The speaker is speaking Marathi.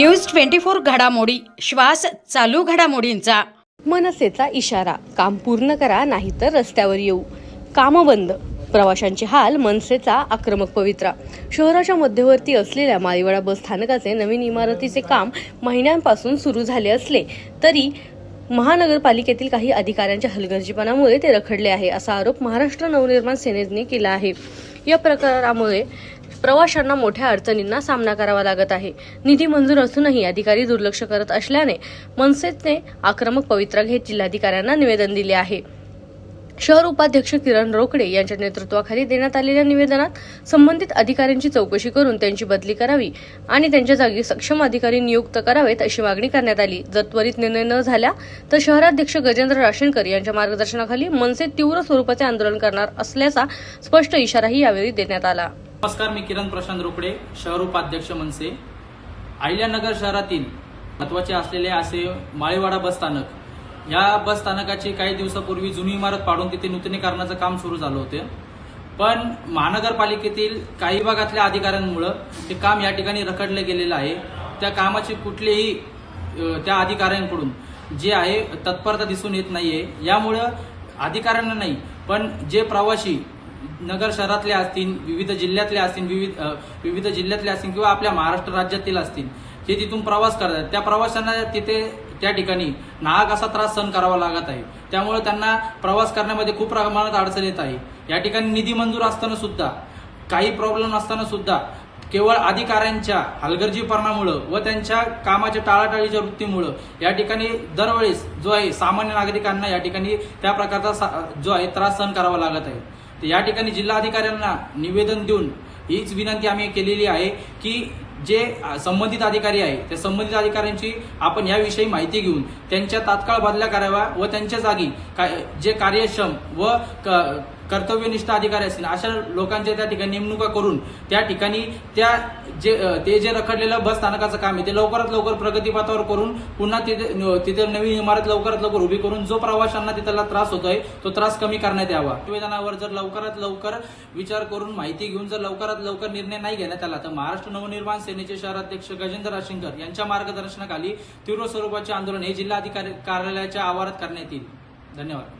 न्यूज ट्वेंटी फोर घडामोडी श्वास चालू घडामोडींचा. मनसेचा इशारा काम पूर्ण करा नाहीतर रस्त्यावर येऊ. काम बंद. प्रवाशांचे हाल मनसेचा आक्रमक पवित्रा. शहराच्या मध्यवर्ती असलेल्या माळीवाडा बस स्थानकाचे नवीन इमारतीचे काम महिन्यांपासून सुरू झाले असले तरी महानगरपालिकेतील काही अधिकाऱ्यांच्या हलगर्जीपणामुळे ते रखडले आहे असा आरोप महाराष्ट्र नवनिर्माण सेनेने केला आहे. या प्रकारामुळे प्रवाशांना मोठ्या अडचणींना सामना करावा लागत आहे. निधी मंजूर असूनही अधिकारी दुर्लक्ष करत असल्याने मनसेने आक्रमक पवित्रा घेत जिल्हाधिकाऱ्यांना निवेदन दिले आहे. शहर उपाध्यक्ष किरण रोकडे यांच्या नेतृत्वाखाली देण्यात आलेल्या निवेदनात संबंधित अधिकाऱ्यांची चौकशी करून त्यांची बदली करावी आणि त्यांच्या जागी सक्षम अधिकारी नियुक्त करावेत अशी मागणी करण्यात आली. जर त्वरित निर्णय न झाला तर शहराध्यक्ष गजेंद्र राशेणकर यांच्या मार्गदर्शनाखाली मनसे तीव्र स्वरूपाचे आंदोलन करणार असल्याचा स्पष्ट इशाराही यावेळी देण्यात आला. नमस्कार मी किरण प्रशांत रोकडे शहर उपाध्यक्ष मनसे. अहिल्यानगर शहरातील महत्त्वाचे असलेले असे माळेवाडा बस स्थानक या बस स्थानकाची काही दिवसापूर्वी जुनी इमारत पाडून तिथे नूतनीकरणाचं काम सुरू झालं होतं. पण महानगरपालिकेतील काही भागातल्या अधिकाऱ्यांमुळं ते काम या ठिकाणी रखडलं गेलेलं आहे. त्या कामाची कुठलीही त्या अधिकाऱ्यांकडून जे आहे तत्परता दिसून येत नाहीये. यामुळं अधिकाऱ्यांना नाही पण जे प्रवासी नगर शहरातले असतील विविध जिल्ह्यातले असतील विविध विविध जिल्ह्यातले असतील किंवा आपल्या महाराष्ट्र राज्यातील असतील जे तिथून प्रवास करतात त्या प्रवाशांना तिथे त्या ठिकाणी नाहक असा त्रास सहन करावा लागत आहे. त्यामुळे त्यांना प्रवास करण्यामध्ये खूप प्रमाणात अडचण येत आहे. या ठिकाणी निधी मंजूर असताना सुद्धा काही प्रॉब्लेम असताना सुद्धा केवळ अधिकाऱ्यांच्या हलगर्जीपणामुळं व त्यांच्या कामाच्या टाळाटाळीच्या वृत्तीमुळं या ठिकाणी दरवेळेस जो आहे सामान्य नागरिकांना या ठिकाणी त्या प्रकारचा सा- जो आहे त्रास सहन करावा लागत आहे. तर या ठिकाणी जिल्हाधिकाऱ्यांना निवेदन देऊन हीच विनंती आम्ही केलेली आहे की जे संबंधित अधिकारी आहे त्या संबंधित अधिकाऱ्यांची आपण याविषयी माहिती घेऊन त्यांच्या तात्काळ बदल्या कराव्या व त्यांच्या जागी काय जे कार्यक्षम व क- कर्तव्यनिष्ठ अधिकारी असतील अशा लोकांच्या त्या ठिकाणी नेमणुका करून त्या ठिकाणी त्या जे ते जे रखडलेलं बस स्थानकाचं काम आहे ते लवकरात लवकर प्रगतीपथावर करून पुन्हा तिथे न- तिथे नवीन इमारत लवकरात लवकर उभी करून जो प्रवाशांना तिथला त्रास होतोय तो त्रास कमी करण्यात यावा. निवेदनावर जर लवकरात लवकर विचार करून माहिती घेऊन जर लवकरात लवकर निर्णय नाही घेण्यात आला तर महाराष्ट्र नवनिर्माण सेनेचे शहराध्यक्ष गजेंद्र राशिंकर यांच्या मार्गदर्शनाखाली तीव्र स्वरूपाचे आंदोलन हे जिल्हाधिकारी कार्यालयाच्या आवारात करण्यात येईल. धन्यवाद.